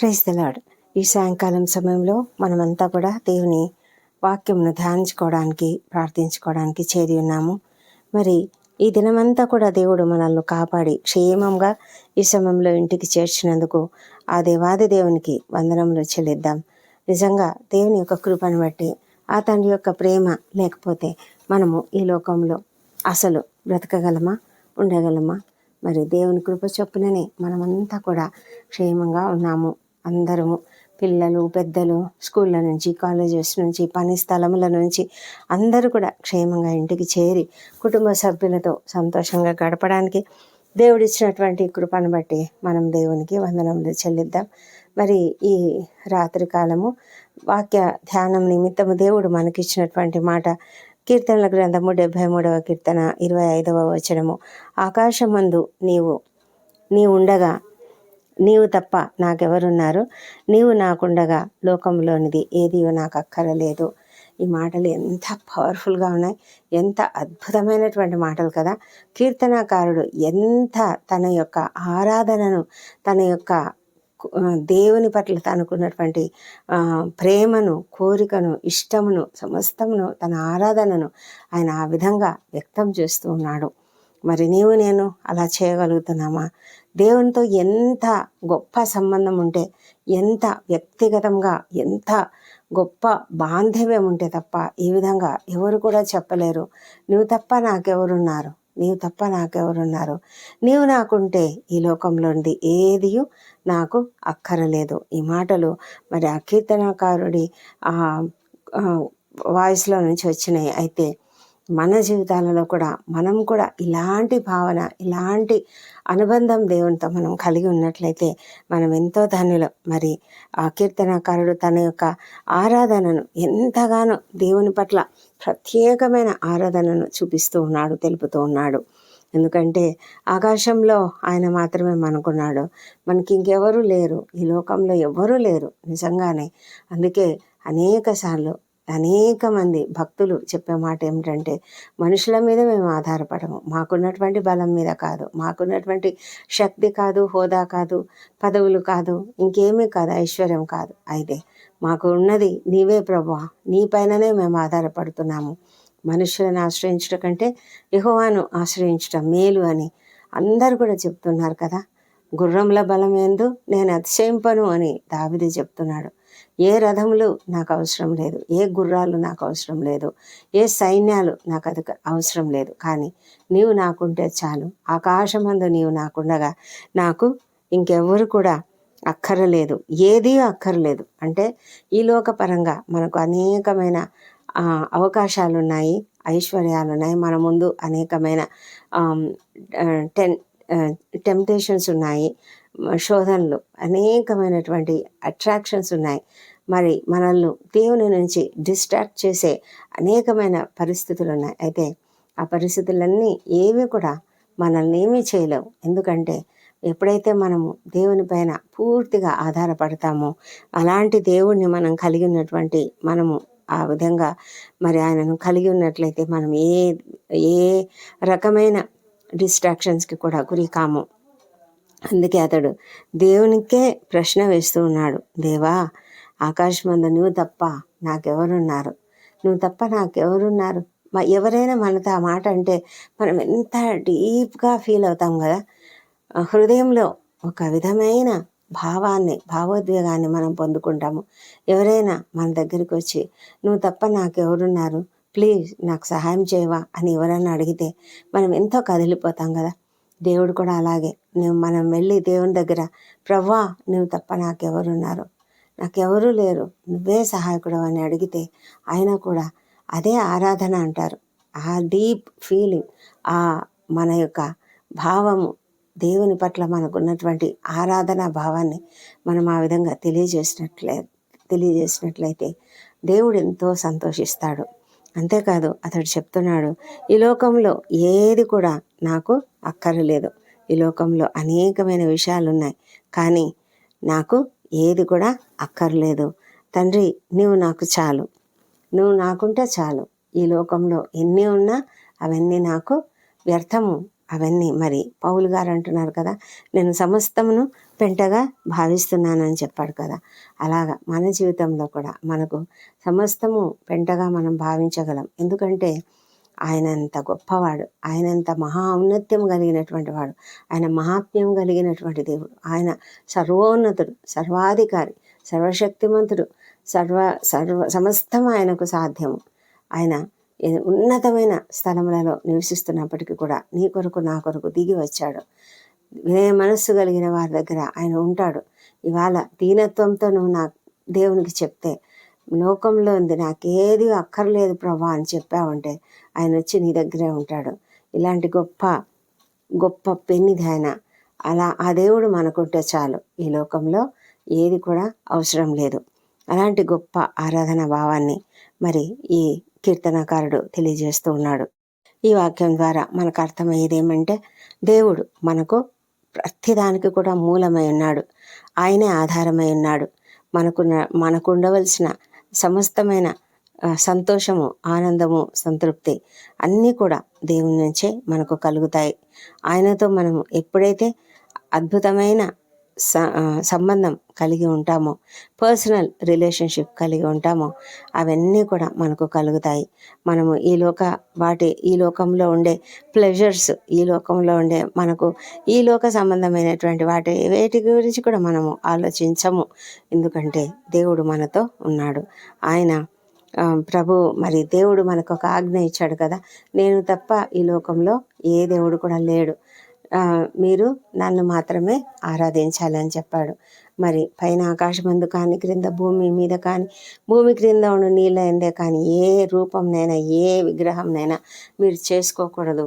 Praise the Lord ఈ సాయంకాలం సమయంలో మనమంతా కూడా దేవుని వాక్యంను ధ్యానించుకోవడానికి ప్రార్థించుకోవడానికి చేరి ఉన్నాము. మరి ఈ దినమంతా కూడా దేవుడు మనల్ని కాపాడి క్షేమంగా ఈ సమయంలో ఇంటికి చేర్చినందుకు ఆ దేవాది దేవునికి వందనములు చెల్లిద్దాం. నిజంగా దేవుని యొక్క కృపను బట్టి ఆ తండ్రి యొక్క ప్రేమ లేకపోతే మనము ఈ లోకంలో అసలు బ్రతకగలమా ఉండగలమా? మరి దేవుని కృప చొప్పుననే మనమంతా కూడా క్షేమంగా ఉన్నాము. అందరము పిల్లలు పెద్దలు స్కూళ్ళ నుంచి కాలేజెస్ నుంచి పని స్థలముల నుంచి అందరూ కూడా క్షేమంగా ఇంటికి చేరి కుటుంబ సభ్యులతో సంతోషంగా గడపడానికి దేవుడిచ్చినటువంటి కృపను బట్టి మనం దేవునికి వందనములు చెల్లిద్దాం. మరి ఈ రాత్రి కాలము వాక్య ధ్యానం నిమిత్తము దేవుడు మనకిచ్చినటువంటి మాట కీర్తనల గ్రంథము డెబ్భై మూడవ కీర్తన ఇరవై ఐదవ వచనము. ఆకాశమందు నీవు నీ ఉండగా నీవు తప్ప నాకెవరున్నారు? నీవు నాకుండగా లోకంలోనిది ఏదియో నాకు అక్కరలేదు ఈ మాటలు ఎంత పవర్ఫుల్గా ఉన్నాయి. ఎంత అద్భుతమైనటువంటి మాటలు కదా. కీర్తనాకారుడు ఎంత తన యొక్క ఆరాధనను తన యొక్క దేవుని పట్ల తనకున్నటువంటి ప్రేమను కోరికను ఇష్టమును సమస్తమును తన ఆరాధనను ఆయన ఆ విధంగా వ్యక్తం చేస్తూ ఉన్నాడు. మరి నీవు నేను అలా చేయగలుగుతున్నామా? దేవునితో ఎంత గొప్ప సంబంధం ఉంటే ఎంత వ్యక్తిగతంగా ఎంత గొప్ప బాంధవ్యం ఉంటే తప్ప ఈ విధంగా ఎవరు కూడా చెప్పలేరు. నువ్వు తప్ప నాకెవరున్నారు? నీవు తప్ప నాకెవరున్నారు? నీవు నాకుంటే ఈ లోకంలోంది ఏది నాకు అక్కరలేదు. ఈ మాటలు మరి ఆ కీర్తనకారుడి వాయిస్లో నుంచి వచ్చినాయి. అయితే మన జీవితాలలో కూడా మనం కూడా ఇలాంటి భావన ఇలాంటి అనుబంధం దేవునితో మనం కలిగి ఉన్నట్లయితే మనం ఎంతో ధన్యులం. మరి ఆ కీర్తనకారుడు తన యొక్క ఆరాధనను ఎంతగానో దేవుని పట్ల ప్రత్యేకమైన ఆరాధనను చూపిస్తూ ఉన్నాడు తెలుపుతూ ఉన్నాడు. ఎందుకంటే ఆకాశంలో ఆయన మాత్రమే మనకున్నాడు. మనకి ఇంకెవరూ లేరు. ఈ లోకంలో ఎవరూ లేరు. నిజంగానే. అందుకే అనేక సార్లు అనేక మంది భక్తులు చెప్పే మాట ఏమిటంటే మనుషుల మీద మేము ఆధారపడము. మాకున్నటువంటి బలం మీద కాదు. మాకున్నటువంటి శక్తి కాదు హోదా కాదు పదవులు కాదు ఇంకేమీ కాదు ఐశ్వర్యం కాదు. అయితే మాకు ఉన్నది నీవే ప్రభా నీ పైననే మేము ఆధారపడుతున్నాము. మనుషులను ఆశ్రయించడం కంటే యహోవాను ఆశ్రయించడం మేలు అని అందరు కూడా చెప్తున్నారు కదా. గుర్రంల బలం ఏందు నేను అతిశయింపను అని దావిది చెప్తున్నాడు. ఏ రథములు నాకు అవసరం లేదు ఏ గుర్రాలు నాకు అవసరం లేదు ఏ సైన్యాలు నాకు అది అవసరం లేదు. కానీ నీవు నాకుంటే చాలు. ఆకాశమందు నీవు నాకుండగా నాకు ఇంకెవ్వరు కూడా అక్కరలేదు. ఏదీ అక్కర్లేదు. అంటే ఈ లోకపరంగా మనకు అనేకమైన అవకాశాలు ఉన్నాయి ఐశ్వర్యాలు ఉన్నాయి మన ముందు అనేకమైన టెన్ టెంప్టేషన్స్ ఉన్నాయి శోధనలు అనేకమైనటువంటి అట్రాక్షన్స్ ఉన్నాయి. మరి మనల్ని దేవుని నుంచి డిస్ట్రాక్ట్ చేసే అనేకమైన పరిస్థితులు ఉన్నాయి. అయితే ఆ పరిస్థితులన్నీ ఏవి కూడా మనల్ని ఏమీ చేయలేవు. ఎందుకంటే ఎప్పుడైతే మనము దేవుని పైన పూర్తిగా ఆధారపడతామో అలాంటి దేవుణ్ణి మనం కలిగి ఉన్నటువంటి మనము ఆ విధంగా మరి ఆయనను కలిగి ఉన్నట్లయితే మనం ఏ ఏ రకమైన డిస్ట్రాక్షన్స్కి కూడా గురి కాము అందుకే అతడు దేవునికే ప్రశ్న వేస్తూ ఉన్నాడు. దేవా ఆకాశమందు నువ్వు తప్ప నాకెవరున్నారు? నువ్వు తప్ప నాకెవరున్నారు? మా ఎవరైనా మనతో ఆ మాట అంటే మనం ఎంత డీప్గా ఫీల్ అవుతాం కదా? హృదయంలో ఒక విధమైన భావాన్ని భావోద్వేగాన్ని మనం పొందుకుంటాము. ఎవరైనా మన దగ్గరికి వచ్చి నువ్వు తప్ప నాకెవరున్నారు? ప్లీజ్ నాకు సహాయం చేయవా అని ఎవరైనా అడిగితే మనం ఎంతో కదిలిపోతాం కదా. దేవుడు కూడా అలాగే. నువ్వు మనం వెళ్ళి దేవుని దగ్గర ప్రవ్వా నువ్వు తప్ప నాకెవరున్నారు? నాకెవరూ లేరు. నువ్వే సహాయకుడు అని అడిగితే ఆయన కూడా అదే ఆరాధన అంటారు. ఆ డీప్ ఫీలింగ్ ఆ మన యొక్క భావము దేవుని పట్ల మనకున్నటువంటి ఆరాధన భావాన్ని మనం ఆ విధంగా తెలియజేసినట్లే తెలియజేసినట్లయితే దేవుడు ఎంతో సంతోషిస్తాడు. అంతేకాదు అతడు చెప్తున్నాడు ఈ లోకంలో ఏది కూడా నాకు అక్కరలేదు. ఈ లోకంలో అనేకమైన విషయాలు ఉన్నాయి కానీ నాకు ఏది కూడా అక్కర్లేదు. తండ్రి నువ్వు నాకు చాలు. నువ్వు నాకుంటే చాలు. ఈ లోకంలో ఎన్ని ఉన్నా అవన్నీ నాకు వ్యర్థము. అవన్నీ మరి పౌలు గారు అంటున్నారు కదా నేను సమస్తమును పెంటగా భావిస్తున్నానని చెప్పాడు కదా. అలాగా మన జీవితంలో కూడా మనకు సమస్తము పెంటగా మనం భావించగలం. ఎందుకంటే ఆయనంత గొప్పవాడు ఆయనంత మహా ఔన్నత్యం కలిగినటువంటి వాడు ఆయన మహాత్మ్యం కలిగినటువంటి దేవుడు ఆయన సర్వోన్నతుడు సర్వాధికారి సర్వశక్తిమంతుడు సర్వ సర్వ సమస్తం ఆయనకు సాధ్యము. ఆయన ఉన్నతమైన స్థలములలో నివసిస్తున్నప్పటికీ కూడా నీ కొరకు నా కొరకు దిగి వచ్చాడు. వినయ మనస్సు కలిగిన వారి దగ్గర ఆయన ఉంటాడు. ఇవాళ దీనత్వంతో నువ్వు నా దేవునికి చెప్తే లోకంలో ఉంది నాకేది అక్కర్లేదు ప్రభా అని చెప్పావంటే ఆయన వచ్చి నీ దగ్గరే ఉంటాడు. ఇలాంటి గొప్ప గొప్ప పెన్నిది ఆయన. అలా ఆ దేవుడు మనకుంటే చాలు. ఈ లోకంలో ఏది కూడా అవసరం లేదు. అలాంటి గొప్ప ఆరాధన భావాన్ని మరి ఈ కీర్తనకారుడు తెలియజేస్తూ ఉన్నాడు. ఈ వాక్యం ద్వారా మనకు అర్థమయ్యేది ఏమంటే దేవుడు మనకు ప్రతిదానికి కూడా మూలమై ఉన్నాడు. ఆయనే ఆధారమై ఉన్నాడు. మనకున్న మనకు ఉండవలసిన సమస్తమైన సంతోషము ఆనందము సంతృప్తి అన్నీ కూడా దేవుని నుంచే మనకు కలుగుతాయి. ఆయనతో మనం ఎప్పుడైతే అద్భుతమైన సంబంధం కలిగి ఉంటామో. పర్సనల్ రిలేషన్షిప్ కలిగి ఉంటామో. అవన్నీ కూడా మనకు కలుగుతాయి. మనము ఈ లోక వాటి ఈ లోకంలో ఉండే ప్లెజర్స్ ఈ లోకంలో ఉండే మనకు ఈ లోక సంబంధమైనటువంటి వాటి వేటి గురించి కూడా మనము ఆలోచించము. ఎందుకంటే దేవుడు మనతో ఉన్నాడు. ఆయన ప్రభు మరి దేవుడు మనకు ఒక ఆజ్ఞ ఇచ్చాడు కదా. నేను తప్ప ఈ లోకంలో ఏ దేవుడు కూడా లేడు. మీరు నన్ను మాత్రమే ఆరాధించాలని చెప్పాడు. మరి పైన ఆకాశమందు కానీ క్రింద భూమి మీద కానీ భూమి క్రింద ఉన్న నీళ్ళ ఎందే కానీ ఏ రూపంనైనా ఏ విగ్రహంనైనా మీరు చేసుకోకూడదు.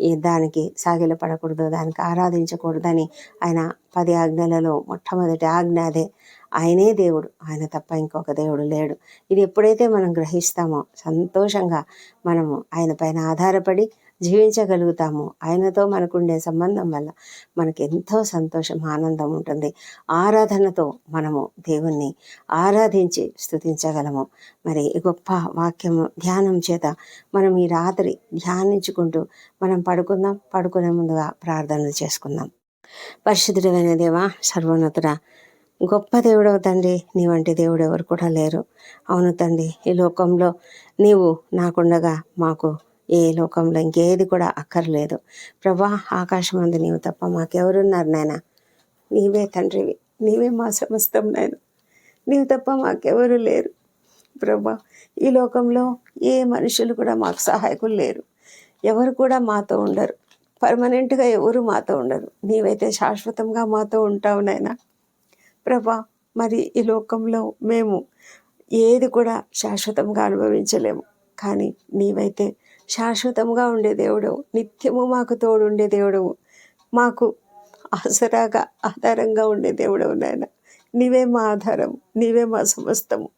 ఈ దానికి సాగిల పడకూడదు దానికి ఆరాధించకూడదని ఆయన పది ఆజ్ఞలలో మొట్టమొదటి ఆజ్ఞ అదే. ఆయనే దేవుడు ఆయన తప్ప ఇంకొక దేవుడు లేడు. ఇది ఎప్పుడైతే మనం గ్రహిస్తామో సంతోషంగా మనము ఆయన పైన ఆధారపడి జీవించగలుగుతాము. ఆయనతో మనకుండే సంబంధం వల్ల మనకు ఎంతో సంతోషం ఆనందం ఉంటుంది. ఆరాధనతో మనము దేవుణ్ణి ఆరాధించి స్థుతించగలము మరి ఈ గొప్ప వాక్యము ధ్యానం చేత మనం ఈ రాత్రి ధ్యానించుకుంటూ మనం పడుకుందాం. పడుకునే ముందుగా ప్రార్థనలు చేసుకుందాం. పరిశుద్ధుడైన దేవా సర్వోన్నతుడ గొప్ప దేవుడవు తండ్రి నీ వంటి దేవుడు ఎవరు కూడా లేరు. అవును తండ్రి ఈ లోకంలో నీవు నాకుండగా మాకు ఏ లోకంలో ఇంకేది కూడా అక్కర్లేదు. ప్రభా ఆకాశం అందు నీవు తప్ప మాకెవరున్నారు నాయన? నీవే తండ్రివి నీవే మా సమస్తం నాయన. నీవు తప్ప మాకెవరు లేరు. ప్రభా ఈ లోకంలో ఏ మనుషులు కూడా మాకు సహాయకులు లేరు. ఎవరు కూడా మాతో ఉండరు. పర్మనెంట్గా ఎవరు మాతో ఉండరు. నీవైతే శాశ్వతంగా మాతో ఉంటావు నాయన. ప్రభా మరి ఈ లోకంలో మేము ఏది కూడా శాశ్వతంగా అనుభవించలేము. కానీ నీవైతే శాశ్వతంగా ఉండే దేవుడవు నిత్యము మాకు తోడుండే దేవుడవు మాకు ఆసరాగా ఆధారంగా ఉండే దేవుడవు నాయన. నీవే మా ఆధారం నీవే మా సమస్తము.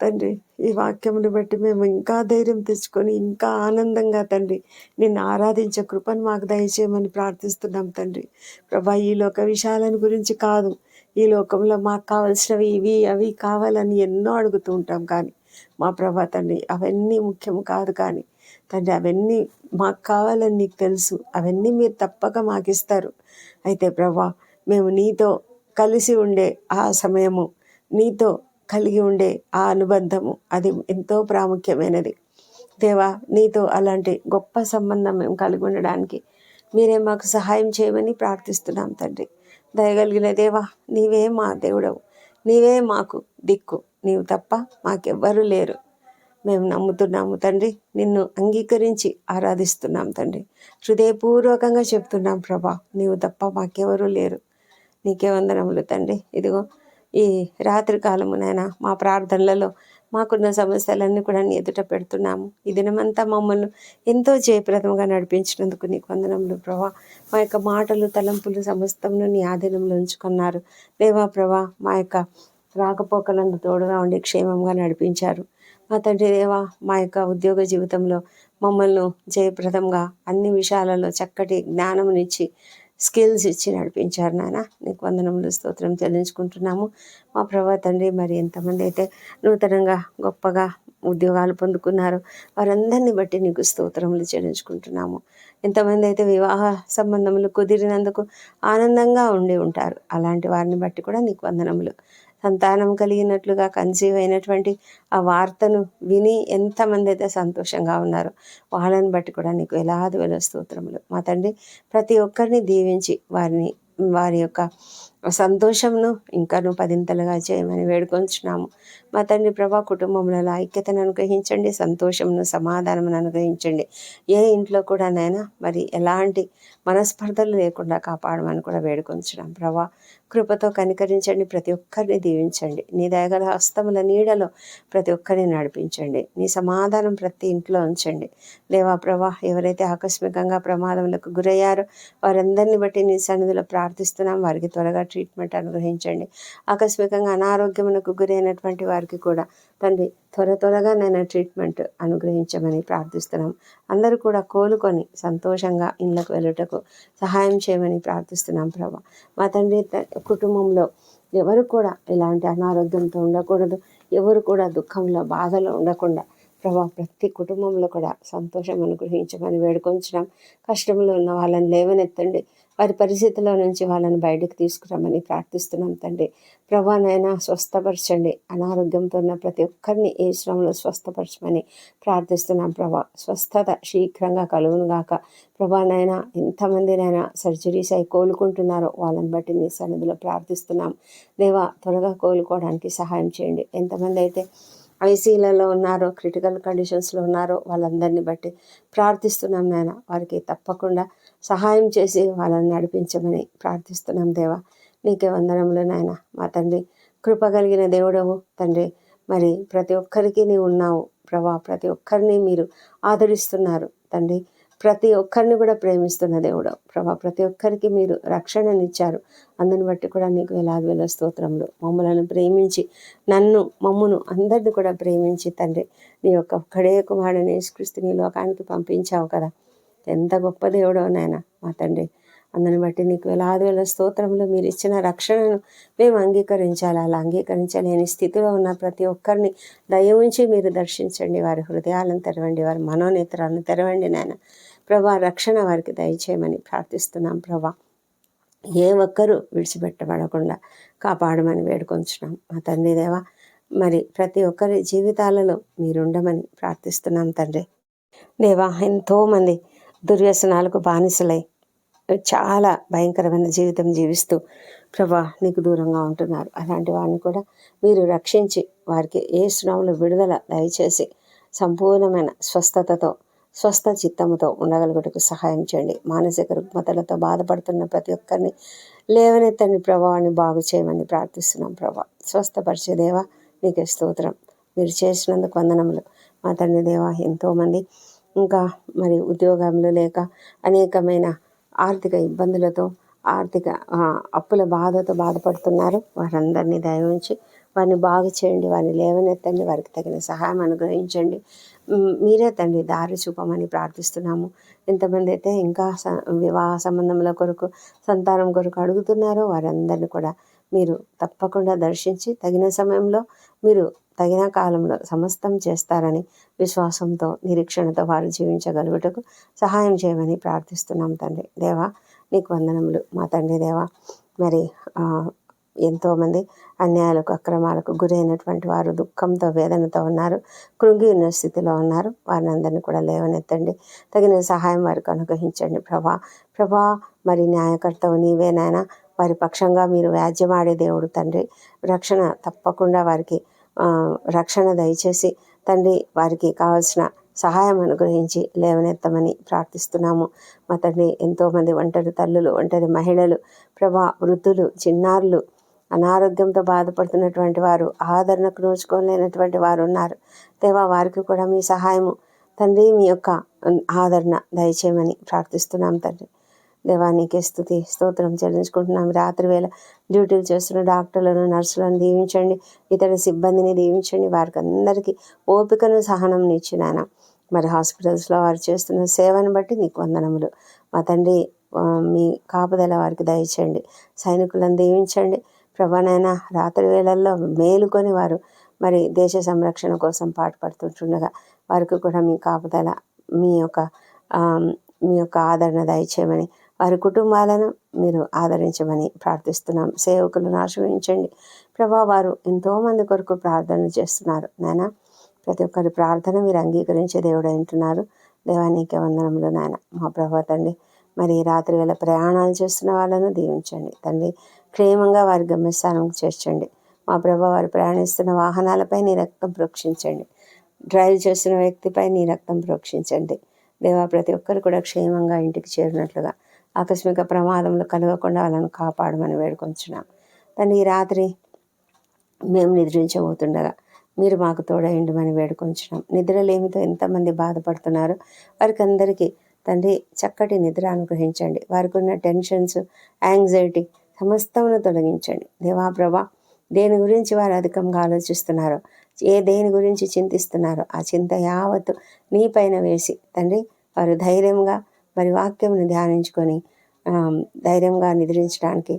తండ్రి ఈ వాక్యమును బట్టి మేము ఇంకా ధైర్యం తెచ్చుకొని ఇంకా ఆనందంగా తండ్రి నిన్ను ఆరాధించే కృపను మాకు దయచేయమని ప్రార్థిస్తున్నాం తండ్రి. ప్రభా ఈ లోక విషయాలను గురించి కాదు. ఈ లోకంలో మాకు కావలసినవి ఇవి అవి కావాలని ఎన్నో అడుగుతూ ఉంటాం కానీ మా ప్రభా తండ్రి అవన్నీ ముఖ్యం కాదు కానీ తండ్రి అవన్నీ మాకు కావాలని నీకు తెలుసు. అవన్నీ మీరు తప్పక మాకు ఇస్తారు అయితే ప్రభా మేము నీతో కలిసి ఉండే ఆ సమయము నీతో కలిగి ఉండే ఆ అనుబంధము అది ఎంతో ప్రాముఖ్యమైనది. దేవా నీతో అలాంటి గొప్ప సంబంధం మేము కలిగి ఉండడానికి మీరే మాకు సహాయం చేయమని ప్రార్థిస్తున్నాం తండ్రి. దయగలిగిన దేవా నీవే మా దేవుడవు. నీవే మాకు దిక్కు. నీవు తప్ప మాకెవ్వరూ లేరు. మేము నమ్ముతున్నాము తండ్రి. నిన్ను అంగీకరించి ఆరాధిస్తున్నాం తండ్రి. హృదయపూర్వకంగా చెప్తున్నాం ప్రభా నీవు తప్ప మాకెవరూ లేరు. నీకే వందనములు తండ్రి. ఇదిగో ఈ రాత్రి కాలమునైనా మా ప్రార్థనలలో మాకున్న సమస్యలన్నీ కూడా నీ ఎదుట పెడుతున్నాము. ఈ దినమంతా మమ్మల్ని ఎంతో జయప్రదంగా నడిపించినందుకు నీకు వందనములు ప్రభా. మా యొక్క మాటలు తలంపులు సమస్తమును నీ ఆధీనంలో ఉంచుకున్నారు. దేవా ప్రభా మా యొక్క రాకపోకలందు తోడుగా ఉండి క్షేమంగా నడిపించారు. మా తండ్రి దేవా మా యొక్క ఉద్యోగ జీవితంలో మమ్మల్ని జయప్రదంగా అన్ని విషయాలలో చక్కటి జ్ఞానమునిచ్చి స్కిల్స్ ఇచ్చి నడిపించారు నాన్న నీకు వందనములు స్తోత్రం చెల్లించుకుంటున్నాము. మా ప్రభా తండ్రి మరి ఎంతమంది అయితే నూతనంగా గొప్పగా ఉద్యోగాలు పొందుకున్నారు వారందరిని బట్టి నీకు స్తోత్రములు చెల్లించుకుంటున్నాము. ఎంతమంది అయితే వివాహ సంబంధములు కుదిరినందుకు ఆనందంగా ఉండి ఉంటారు అలాంటి వారిని బట్టి కూడా నీకు వందనములు సంతానం కలిగినట్లుగా కన్సీవ్ అయినటువంటి ఆ వార్తను విని ఎంతమంది అయితే సంతోషంగా ఉన్నారో వాళ్ళని బట్టి కూడా నీకు ఎలాది వేల స్తోత్రములు. మా తండ్రి ప్రతి ఒక్కరిని దీవించి వారిని వారి యొక్క సంతోషంను ఇంకాను పదింతలుగా చేయమని వేడుకొంచున్నాము. మా తండ్రి ప్రభా కుటుంబంలో ఐక్యతను అనుగ్రహించండి సంతోషంను సమాధానమును అనుగ్రహించండి. ఏ ఇంట్లో కూడా నైనా మరి ఎలాంటి మనస్పర్ధలు లేకుండా కాపాడమని కూడా వేడుకొంచున్నాం. ప్రభా కృపతో కనికరించండి ప్రతి ఒక్కరిని దీవించండి. నీ దయగల హస్తముల నీడలో ప్రతి ఒక్కరిని నడిపించండి. నీ సమాధానం ప్రతి ఇంట్లో ఉంచండి. దేవా ప్రభా ఎవరైతే ఆకస్మికంగా ప్రమాదములకు గురయ్యారో వారందరిని బట్టి నీ సన్నిధిలో ప్రార్థిస్తున్నాం. వారికి త్వరగా ట్రీట్మెంట్ అనుగ్రహించండి. ఆకస్మికంగా అనారోగ్యమునకు గురైనటువంటి వారికి కూడా తండ్రి త్వర త్వరగా నేను ట్రీట్మెంట్ అనుగ్రహించమని ప్రార్థిస్తున్నాం. అందరూ కూడా కోలుకొని సంతోషంగా ఇళ్ళకు వెళ్ళుటకు సహాయం చేయమని ప్రార్థిస్తున్నాం ప్రభా. మా తండ్రి త- కుటుంబంలో ఎవరు కూడా ఇలాంటి అనారోగ్యంతో ఉండకూడదు. ఎవరు కూడా దుఃఖంలో బాధలో ఉండకుండా ప్రభా ప్రతి కుటుంబంలో కూడా సంతోషం అనుగ్రహించమని వేడుకొంచడం కష్టంలో ఉన్న వాళ్ళని లేవనెత్తండి. వారి పరిస్థితుల్లో నుంచి వాళ్ళని బయటకు తీసుకురమ్మని ప్రార్థిస్తున్నాం తండ్రి. ప్రభానైనా స్వస్థపరచండి. అనారోగ్యంతో ఉన్న ప్రతి ఒక్కరిని ఏ శ్రమలో స్వస్థపరచమని ప్రార్థిస్తున్నాం ప్రభా. స్వస్థత శీఘ్రంగా కలుగునుగాక ప్రభానైనా ఎంతమందినైనా సర్జరీస్ అయి కోలుకుంటున్నారో వాళ్ళని బట్టి నీ సన్నిధిలో ప్రార్థిస్తున్నాం. దేవా త్వరగా కోలుకోవడానికి సహాయం చేయండి. ఎంతమంది అయితే ఐసీలలో ఉన్నారో క్రిటికల్ కండిషన్స్లో ఉన్నారో వాళ్ళందరినీ బట్టి ప్రార్థిస్తున్నాం నాయన. వారికి తప్పకుండా సహాయం చేసి వాళ్ళని నడిపించమని ప్రార్థిస్తున్నాం దేవా. నీకే వందనములు నాయన. మా తండ్రి కృప కలిగిన దేవుడవు తండ్రి. మరి ప్రతి ఒక్కరికి నీవు ఉన్నావు ప్రభా. ప్రతి ఒక్కరిని మీరు ఆదరిస్తున్నారు తండ్రి. ప్రతి ఒక్కరిని కూడా ప్రేమిస్తున్న దేవుడు ప్రభా. ప్రతి ఒక్కరికి మీరు రక్షణనిచ్చారు. అందుని బట్టి కూడా నీకు వేలాది వేల స్తోత్రములు. మమ్మలను ప్రేమించి నన్ను మమ్మును అందరిని కూడా ప్రేమించి తండ్రి నీ యొక్క ఒక్కడే కుమారుని యేసుక్రీస్తు నీ లోకానికి పంపించావు కదా. ఎంత గొప్ప దేవుడో నాయన మా తండ్రి. అందుని బట్టి నీకు వేలాది వేల స్తోత్రములు మీరు ఇచ్చిన రక్షణను మేము అంగీకరించాలి. అలా అంగీకరించలేని స్థితిలో ఉన్న ప్రతి ఒక్కరిని దయ ఉంచి మీరు దర్శించండి. వారి హృదయాలను తెరవండి. వారి మనోనేత్రాలను తెరవండి నాయన. ప్రభా రక్షణ వారికి దయచేయమని ప్రార్థిస్తున్నాం ప్రభా. ఏ ఒక్కరూ విడిచిపెట్టబడకుండా కాపాడమని వేడుకొంచున్నాం. మా తండ్రి దేవా మరి ప్రతి ఒక్కరి జీవితాలలో మీరుండమని ప్రార్థిస్తున్నాం తండ్రి. దేవా ఎంతోమంది దుర్వ్యసనాలకు బానిసలై చాలా భయంకరమైన జీవితం జీవిస్తూ ప్రభా నీకు దూరంగా ఉంటున్నారు. అలాంటి వారిని కూడా మీరు రక్షించి వారికి ఏ శ్రమలు విడుదల దయచేసి సంపూర్ణమైన స్వస్థతతో స్వస్థ చిత్తముతో ఉండగలుగుటకు సహాయం చేయండి. మానసిక రుగ్మతలతో బాధపడుతున్న ప్రతి ఒక్కరిని లేవనెత్తని ప్రభావాన్ని బాగు చేయమని ప్రార్థిస్తున్నాం ప్రభా. స్వస్థపరిచే దేవా నీకే స్తోత్రం. మీరు చేసినందుకు వందనములు. మా తండ్రి దేవా ఎంతోమంది ఇంకా మరి ఉద్యోగంలో లేక అనేకమైన ఆర్థిక ఇబ్బందులతో ఆర్థిక అప్పుల బాధతో బాధపడుతున్నారు. వారందరినీ దయ ఉంచి వారిని బాగు చేయండి వారిని లేవనెత్తండి వారికి తగిన సహాయం అనుగ్రహించండి. మీరే తండ్రి దారి చూపమని ప్రార్థిస్తున్నాము. ఎంతమంది అయితే ఇంకా స- వివాహ సంబంధముల కొరకు సంతానం కొరకు అడుగుతున్నారో వారందరినీ కూడా మీరు తప్పకుండా దర్శించి తగిన సమయంలో మీరు తగిన కాలంలో సమస్తం చేస్తారని విశ్వాసంతో నిరీక్షణతో వారు జీవించగలుగుటకు సహాయం చేయమని ప్రార్థిస్తున్నాం తండ్రి. దేవా నీకు వందనములు మా తండ్రి దేవా. మరి ఎంతోమంది అన్యాయాలకు అక్రమాలకు గురైనటువంటి వారు దుఃఖంతో వేదనతో ఉన్నారు కృంగి ఉన్న స్థితిలో ఉన్నారు. వారిని అందరినీ కూడా లేవనెత్తండి. తగిన సహాయం వారికి అనుగ్రహించండి ప్రభా. ప్రభా మరి న్యాయకర్తవు నీవే నాయన. వారి పక్షంగా మీరు వ్యాజ్యమాడే దేవుడు తండ్రి. రక్షణ తప్పకుండా వారికి రక్షణ దయచేసి తండ్రి వారికి కావాల్సిన సహాయం అనుగ్రహించి లేవనెత్తమని ప్రార్థిస్తున్నాము. మా తండ్రి ఎంతోమంది ఒంటరి తల్లులు ఒంటరి మహిళలు ప్రభా వృద్ధులు చిన్నారులు అనారోగ్యంతో బాధపడుతున్నటువంటి వారు ఆదరణకు నోచుకోలేనటువంటి వారు ఉన్నారు. దేవా వారికి కూడా మీ సహాయము. తండ్రి మీ యొక్క ఆదరణ దయచేయమని ప్రార్థిస్తున్నాం తండ్రి. దేవానికి స్థుతి స్తోత్రం చెల్లించుకుంటున్నాం. రాత్రి వేళ డ్యూటీలు చేస్తున్న డాక్టర్లను నర్సులను దీవించండి. ఇతర సిబ్బందిని దీవించండి. వారికి అందరికీ ఓపికను సహనం ఇచ్చినాను మరి హాస్పిటల్స్లో వారు చేస్తున్న సేవను బట్టి నీకు వందనములు. మా తండ్రి మీ కాపుదల వారికి దయచేయండి. సైనికులను దీవించండి. ప్రభానైనా రాత్రి వేళల్లో మేలుకొని వారు మరి దేశ సంరక్షణ కోసం పాటుపడుతుంటుండగా వారికి కూడా మీ కాపుదల మీ యొక్క మీ యొక్క ఆదరణ దయచేయమని వారి కుటుంబాలను మీరు ఆదరించమని ప్రార్థిస్తున్నాం. సేవకులను ఆశ్రయించండి ప్రభా వారు ఎంతోమంది కొరకు ప్రార్థనలు చేస్తున్నారు. నాయన ప్రతి ఒక్కరి ప్రార్థన మీరు అంగీకరించే దేవుడు అంటున్నారు దేవానికి వందనములు నాయన. మా ప్రభా తండ్రి మరి రాత్రి వేళ ప్రయాణాలు చేస్తున్న వాళ్ళను దీవించండి. తండ్రి క్షేమంగా వారి గమ్యస్థానంకి చేర్చండి. మా ప్రభా వారు ప్రయాణిస్తున్న వాహనాలపై నీ రక్తం ప్రోక్షించండి. డ్రైవ్ చేస్తున్న వ్యక్తిపై నీ రక్తం ప్రోక్షించండి. దేవా ప్రతి ఒక్కరు కూడా క్షేమంగా ఇంటికి చేరినట్లుగా ఆకస్మిక ప్రమాదంలో కలగకుండా వాళ్ళను కాపాడమని వేడుకొంచున్నాం. తండ్రి ఈ రాత్రి మేము నిద్రించబోతుండగా మీరు మాకు తోడయండమని వేడుకొంచున్నాం. నిద్రలేమితో ఎంతమంది బాధపడుతున్నారో వారికి అందరికీ తండ్రి చక్కటి నిద్ర అనుగ్రహించండి. వారికి ఉన్న టెన్షన్స్ యాంగ్జైటీ సమస్తమును తొలగించండి. దేవా ప్రభా దేని గురించి వారు అధికంగా ఆలోచిస్తున్నారో ఏ దేని గురించి చింతిస్తున్నారో ఆ చింత యావత్తు నీ పైన వేసి తండ్రి వారు ధైర్యంగా మరి వాక్యంను ధ్యానించుకొని ధైర్యంగా నిద్రించడానికి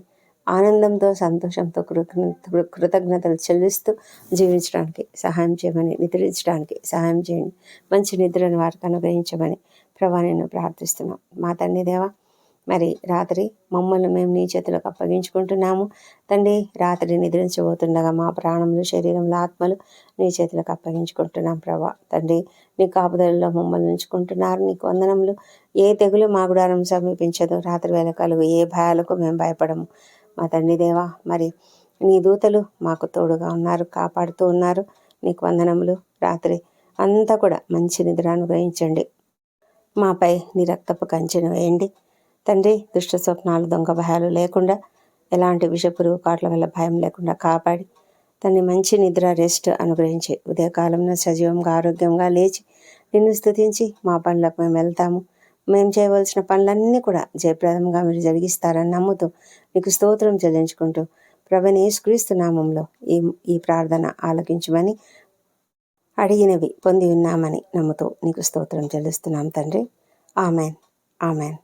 ఆనందంతో సంతోషంతో కృతజ్ఞ కృతజ్ఞతలు చెల్లిస్తూ జీవించడానికి సహాయం చేయమని నిద్రించడానికి సహాయం చేయండి. మంచి నిద్రను వారికి అనుగ్రహించమని ప్రభా నేను ప్రార్థిస్తున్నాం. మా తండ్రి దేవా మరి రాత్రి మమ్మల్ని మేము నీ చేతులకు అప్పగించుకుంటున్నాము. తండ్రి రాత్రి నిద్రించబోతుండగా మా ప్రాణములు శరీరంలో ఆత్మలు నీ చేతులకు అప్పగించుకుంటున్నాం ప్రభా. తండ్రి నీ కాపుదలలో మమ్మల్ని ఉంచుకుంటున్నారు. నీకు వందనములు. ఏ తెగులు మా గుడారం సమీపించదు. రాత్రి వేళ కలుగు. ఏ భయాలకు మేము భయపడము. మా తండ్రి దేవా మరి నీ దూతలు మాకు తోడుగా ఉన్నారు కాపాడుతూ ఉన్నారు. నీకు వందనములు. రాత్రి అంతా కూడా మంచి నిద్ర అనుగ్రహించండి. మాపై నీ రక్తపు కంచెను వేయండి. తండ్రి దుష్ట స్వప్నాలు దొంగ భయాలు లేకుండా ఎలాంటి విషపురుగు కాట్ల వల్ల భయం లేకుండా కాపాడి తన్ని మంచి నిద్ర రెస్ట్ అనుగ్రహించి ఉదయకాలంలో సజీవంగా ఆరోగ్యంగా లేచి నిన్ను స్థుతించి మా పనులకు మేము వెళ్తాము. మేము చేయవలసిన పనులన్నీ కూడా జయప్రదంగా మీరు జరిగిస్తారని నమ్ముతూ నీకు స్తోత్రం చెల్లించుకుంటూ ప్రభని యేసుక్రీస్తు నామంలో ఈ ఈ ప్రార్థన ఆలకించమని అడిగినవి పొంది ఉన్నామని నమ్ముతూ నీకు స్తోత్రం చెల్లిస్తున్నాం తండ్రి. ఆమెన్. ఆమెన్.